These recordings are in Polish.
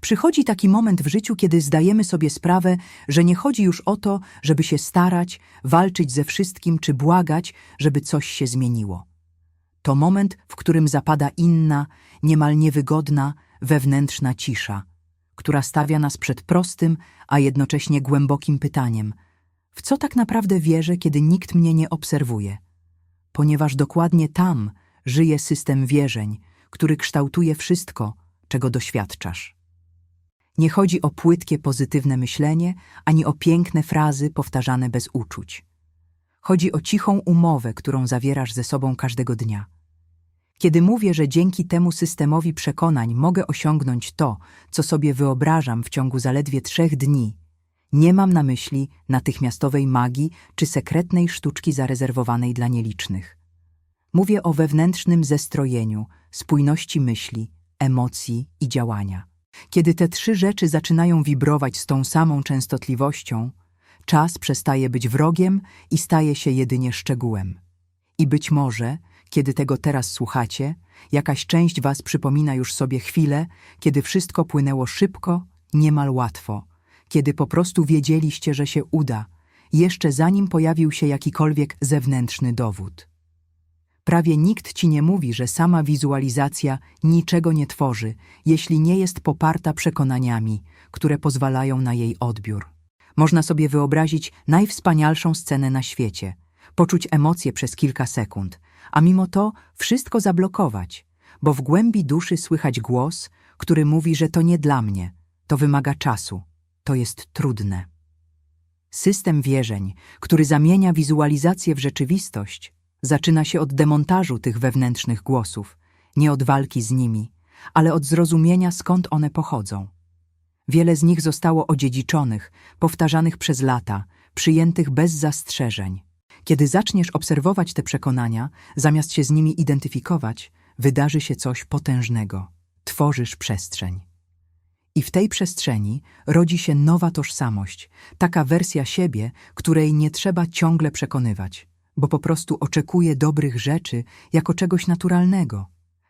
Przychodzi taki moment w życiu, kiedy zdajemy sobie sprawę, że nie chodzi już o to, żeby się starać, walczyć ze wszystkim czy błagać, żeby coś się zmieniło. To moment, w którym zapada inna, niemal niewygodna, wewnętrzna cisza, która stawia nas przed prostym, a jednocześnie głębokim pytaniem: w co tak naprawdę wierzę, kiedy nikt mnie nie obserwuje? Ponieważ dokładnie tam żyje system wierzeń, który kształtuje wszystko, czego doświadczasz. Nie chodzi o płytkie, pozytywne myślenie, ani o piękne frazy powtarzane bez uczuć. Chodzi o cichą umowę, którą zawierasz ze sobą każdego dnia. Kiedy mówię, że dzięki temu systemowi przekonań mogę osiągnąć to, co sobie wyobrażam w ciągu zaledwie trzech dni, nie mam na myśli natychmiastowej magii czy sekretnej sztuczki zarezerwowanej dla nielicznych. Mówię o wewnętrznym zestrojeniu, spójności myśli, emocji i działania. Kiedy te trzy rzeczy zaczynają wibrować z tą samą częstotliwością, czas przestaje być wrogiem i staje się jedynie szczegółem. I być może, kiedy tego teraz słuchacie, jakaś część was przypomina już sobie chwilę, kiedy wszystko płynęło szybko, niemal łatwo, kiedy po prostu wiedzieliście, że się uda, jeszcze zanim pojawił się jakikolwiek zewnętrzny dowód. Prawie nikt ci nie mówi, że sama wizualizacja niczego nie tworzy, jeśli nie jest poparta przekonaniami, które pozwalają na jej odbiór. Można sobie wyobrazić najwspanialszą scenę na świecie, poczuć emocje przez kilka sekund, a mimo to wszystko zablokować, bo w głębi duszy słychać głos, który mówi, że to nie dla mnie, to wymaga czasu, to jest trudne. System wierzeń, który zamienia wizualizację w rzeczywistość, zaczyna się od demontażu tych wewnętrznych głosów, nie od walki z nimi, ale od zrozumienia, skąd one pochodzą. Wiele z nich zostało odziedziczonych, powtarzanych przez lata, przyjętych bez zastrzeżeń. Kiedy zaczniesz obserwować te przekonania, zamiast się z nimi identyfikować, wydarzy się coś potężnego. Tworzysz przestrzeń. I w tej przestrzeni rodzi się nowa tożsamość, taka wersja siebie, której nie trzeba ciągle przekonywać, bo po prostu oczekuje dobrych rzeczy jako czegoś naturalnego.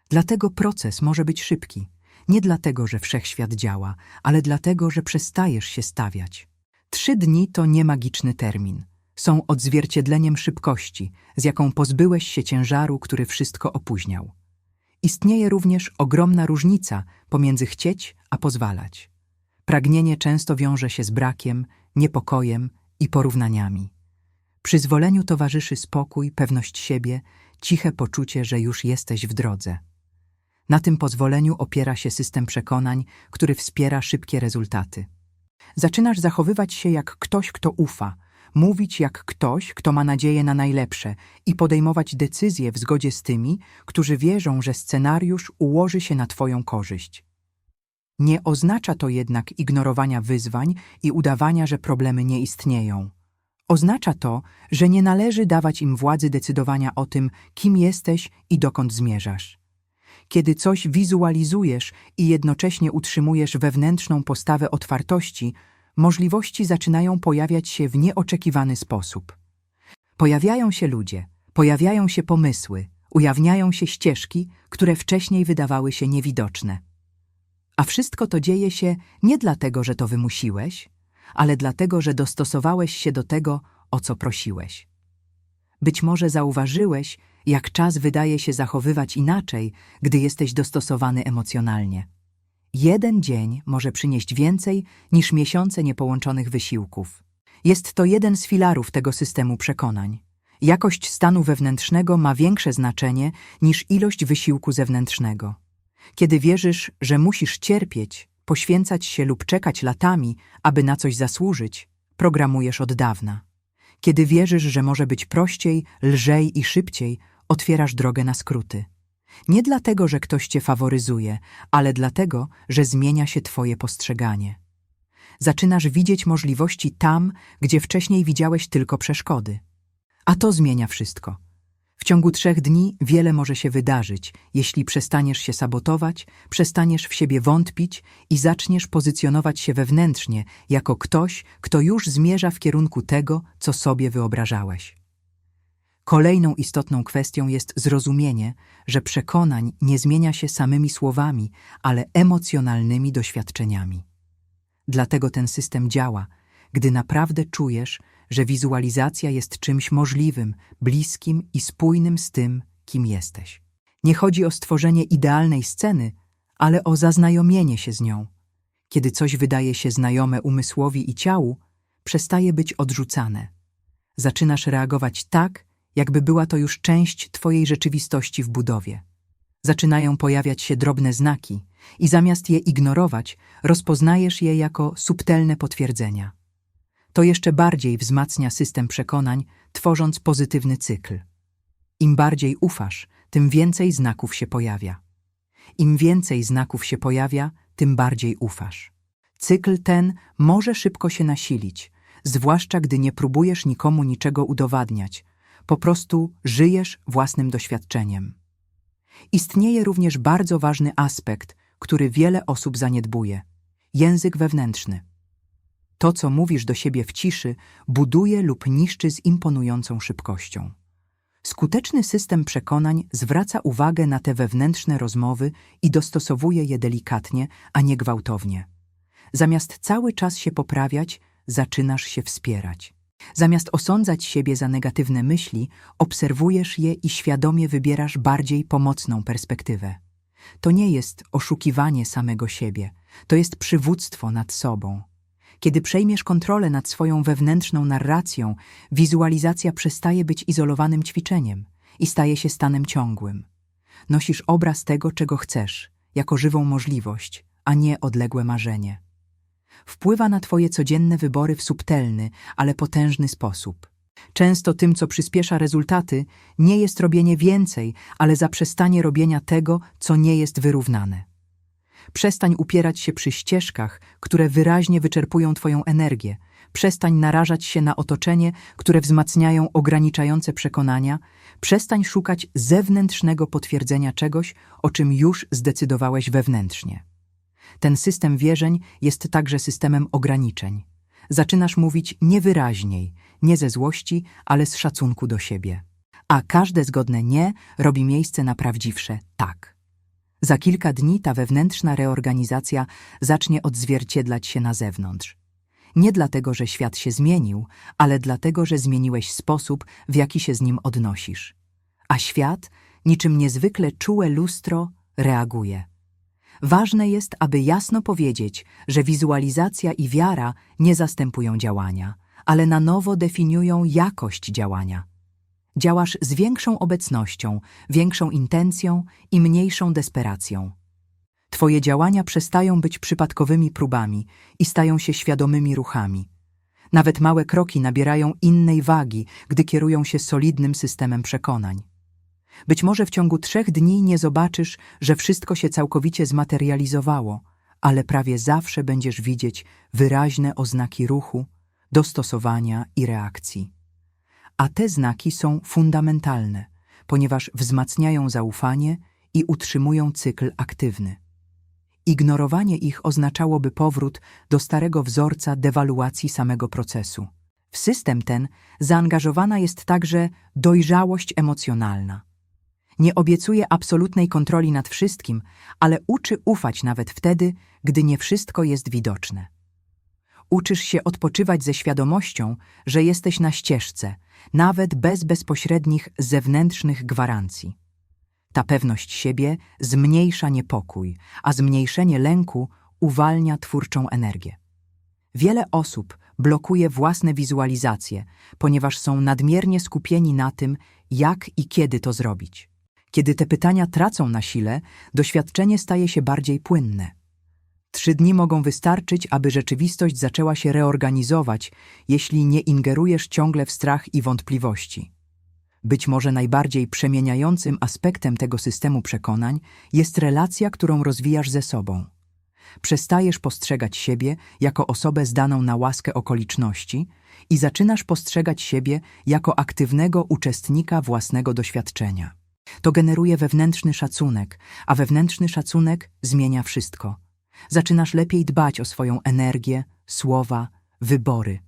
Dlatego proces może być szybki. Nie dlatego, że wszechświat działa, ale dlatego, że przestajesz się stawiać. Trzy dni to nie magiczny termin. Są odzwierciedleniem szybkości, z jaką pozbyłeś się ciężaru, który wszystko opóźniał. Istnieje również ogromna różnica pomiędzy chcieć a pozwalać. Pragnienie często wiąże się z brakiem, niepokojem i porównaniami. Przyzwoleniu towarzyszy spokój, pewność siebie, ciche poczucie, że już jesteś w drodze. Na tym pozwoleniu opiera się system przekonań, który wspiera szybkie rezultaty. Zaczynasz zachowywać się jak ktoś, kto ufa, mówić jak ktoś, kto ma nadzieję na najlepsze i podejmować decyzje w zgodzie z tymi, którzy wierzą, że scenariusz ułoży się na Twoją korzyść. Nie oznacza to jednak ignorowania wyzwań i udawania, że problemy nie istnieją. Oznacza to, że nie należy dawać im władzy decydowania o tym, kim jesteś i dokąd zmierzasz. Kiedy coś wizualizujesz i jednocześnie utrzymujesz wewnętrzną postawę otwartości, możliwości zaczynają pojawiać się w nieoczekiwany sposób. Pojawiają się ludzie, pojawiają się pomysły, ujawniają się ścieżki, które wcześniej wydawały się niewidoczne. A wszystko to dzieje się nie dlatego, że to wymusiłeś, ale dlatego, że dostosowałeś się do tego, o co prosiłeś. Być może zauważyłeś, jak czas wydaje się zachowywać inaczej, gdy jesteś dostosowany emocjonalnie. Jeden dzień może przynieść więcej niż miesiące niepołączonych wysiłków. Jest to jeden z filarów tego systemu przekonań. Jakość stanu wewnętrznego ma większe znaczenie niż ilość wysiłku zewnętrznego. Kiedy wierzysz, że musisz cierpieć, poświęcać się lub czekać latami, aby na coś zasłużyć, programujesz od dawna. Kiedy wierzysz, że może być prościej, lżej i szybciej, otwierasz drogę na skróty. Nie dlatego, że ktoś cię faworyzuje, ale dlatego, że zmienia się twoje postrzeganie. Zaczynasz widzieć możliwości tam, gdzie wcześniej widziałeś tylko przeszkody. A to zmienia wszystko. W ciągu trzech dni wiele może się wydarzyć, jeśli przestaniesz się sabotować, przestaniesz w siebie wątpić i zaczniesz pozycjonować się wewnętrznie jako ktoś, kto już zmierza w kierunku tego, co sobie wyobrażałeś. Kolejną istotną kwestią jest zrozumienie, że przekonań nie zmienia się samymi słowami, ale emocjonalnymi doświadczeniami. Dlatego ten system działa, gdy naprawdę czujesz, że wizualizacja jest czymś możliwym, bliskim i spójnym z tym, kim jesteś. Nie chodzi o stworzenie idealnej sceny, ale o zaznajomienie się z nią. Kiedy coś wydaje się znajome umysłowi i ciału, przestaje być odrzucane. Zaczynasz reagować tak, jakby była to już część Twojej rzeczywistości w budowie. Zaczynają pojawiać się drobne znaki i zamiast je ignorować, rozpoznajesz je jako subtelne potwierdzenia. To jeszcze bardziej wzmacnia system przekonań, tworząc pozytywny cykl. Im bardziej ufasz, tym więcej znaków się pojawia. Im więcej znaków się pojawia, tym bardziej ufasz. Cykl ten może szybko się nasilić, zwłaszcza gdy nie próbujesz nikomu niczego udowadniać, po prostu żyjesz własnym doświadczeniem. Istnieje również bardzo ważny aspekt, który wiele osób zaniedbuje język wewnętrzny. To, co mówisz do siebie w ciszy, buduje lub niszczy z imponującą szybkością. Skuteczny system przekonań zwraca uwagę na te wewnętrzne rozmowy i dostosowuje je delikatnie, a nie gwałtownie. Zamiast cały czas się poprawiać, zaczynasz się wspierać. Zamiast osądzać siebie za negatywne myśli, obserwujesz je i świadomie wybierasz bardziej pomocną perspektywę. To nie jest oszukiwanie samego siebie, to jest przywództwo nad sobą. Kiedy przejmiesz kontrolę nad swoją wewnętrzną narracją, wizualizacja przestaje być izolowanym ćwiczeniem i staje się stanem ciągłym. Nosisz obraz tego, czego chcesz, jako żywą możliwość, a nie odległe marzenie. Wpływa na Twoje codzienne wybory w subtelny, ale potężny sposób. Często tym, co przyspiesza rezultaty, nie jest robienie więcej, ale zaprzestanie robienia tego, co nie jest wyrównane. Przestań upierać się przy ścieżkach, które wyraźnie wyczerpują Twoją energię. Przestań narażać się na otoczenie, które wzmacniają ograniczające przekonania. Przestań szukać zewnętrznego potwierdzenia czegoś, o czym już zdecydowałeś wewnętrznie. Ten system wierzeń jest także systemem ograniczeń. Zaczynasz mówić niewyraźniej, nie ze złości, ale z szacunku do siebie. A każde zgodne nie robi miejsce na prawdziwsze tak. Za kilka dni ta wewnętrzna reorganizacja zacznie odzwierciedlać się na zewnątrz. Nie dlatego, że świat się zmienił, ale dlatego, że zmieniłeś sposób, w jaki się z nim odnosisz. A świat, niczym niezwykle czułe lustro, reaguje. Ważne jest, aby jasno powiedzieć, że wizualizacja i wiara nie zastępują działania, ale na nowo definiują jakość działania. Działasz z większą obecnością, większą intencją i mniejszą desperacją. Twoje działania przestają być przypadkowymi próbami i stają się świadomymi ruchami. Nawet małe kroki nabierają innej wagi, gdy kierują się solidnym systemem przekonań. Być może w ciągu trzech dni nie zobaczysz, że wszystko się całkowicie zmaterializowało, ale prawie zawsze będziesz widzieć wyraźne oznaki ruchu, dostosowania i reakcji. A te znaki są fundamentalne, ponieważ wzmacniają zaufanie i utrzymują cykl aktywny. Ignorowanie ich oznaczałoby powrót do starego wzorca dewaluacji samego procesu. W system ten zaangażowana jest także dojrzałość emocjonalna. Nie obiecuje absolutnej kontroli nad wszystkim, ale uczy ufać nawet wtedy, gdy nie wszystko jest widoczne. Uczysz się odpoczywać ze świadomością, że jesteś na ścieżce, nawet bez bezpośrednich zewnętrznych gwarancji. Ta pewność siebie zmniejsza niepokój, a zmniejszenie lęku uwalnia twórczą energię. Wiele osób blokuje własne wizualizacje, ponieważ są nadmiernie skupieni na tym, jak i kiedy to zrobić. Kiedy te pytania tracą na sile, doświadczenie staje się bardziej płynne. Trzy dni mogą wystarczyć, aby rzeczywistość zaczęła się reorganizować, jeśli nie ingerujesz ciągle w strach i wątpliwości. Być może najbardziej przemieniającym aspektem tego systemu przekonań jest relacja, którą rozwijasz ze sobą. Przestajesz postrzegać siebie jako osobę zdaną na łaskę okoliczności i zaczynasz postrzegać siebie jako aktywnego uczestnika własnego doświadczenia. To generuje wewnętrzny szacunek, a wewnętrzny szacunek zmienia wszystko. Zaczynasz lepiej dbać o swoją energię, słowa, wybory.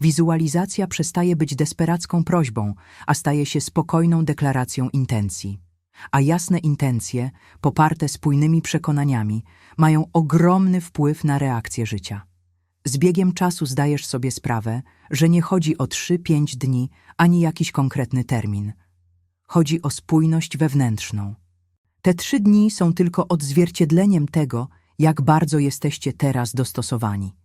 Wizualizacja przestaje być desperacką prośbą, a staje się spokojną deklaracją intencji. A jasne intencje, poparte spójnymi przekonaniami, mają ogromny wpływ na reakcję życia. Z biegiem czasu zdajesz sobie sprawę, że nie chodzi o 3-5 dni ani jakiś konkretny termin. Chodzi o spójność wewnętrzną. Te trzy dni są tylko odzwierciedleniem tego, jak bardzo jesteście teraz dostosowani.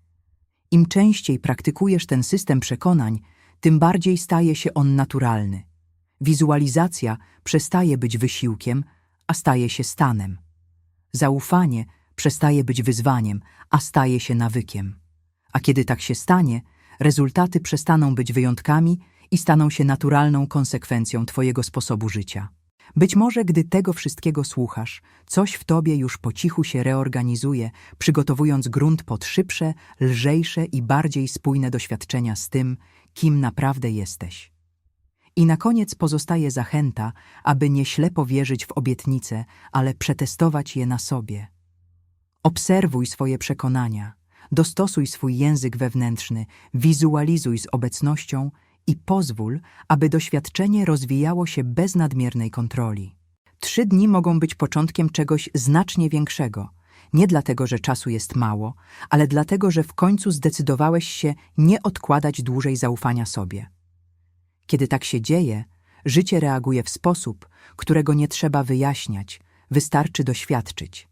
Im częściej praktykujesz ten system przekonań, tym bardziej staje się on naturalny. Wizualizacja przestaje być wysiłkiem, a staje się stanem. Zaufanie przestaje być wyzwaniem, a staje się nawykiem. A kiedy tak się stanie, rezultaty przestaną być wyjątkami i staną się naturalną konsekwencją Twojego sposobu życia. Być może, gdy tego wszystkiego słuchasz, coś w Tobie już po cichu się reorganizuje, przygotowując grunt pod szybsze, lżejsze i bardziej spójne doświadczenia z tym, kim naprawdę jesteś. I na koniec pozostaje zachęta, aby nie ślepo wierzyć w obietnice, ale przetestować je na sobie. Obserwuj swoje przekonania, dostosuj swój język wewnętrzny, wizualizuj z obecnością i pozwól, aby doświadczenie rozwijało się bez nadmiernej kontroli. Trzy dni mogą być początkiem czegoś znacznie większego. Nie dlatego, że czasu jest mało, ale dlatego, że w końcu zdecydowałeś się nie odkładać dłużej zaufania sobie. Kiedy tak się dzieje, życie reaguje w sposób, którego nie trzeba wyjaśniać, wystarczy doświadczyć.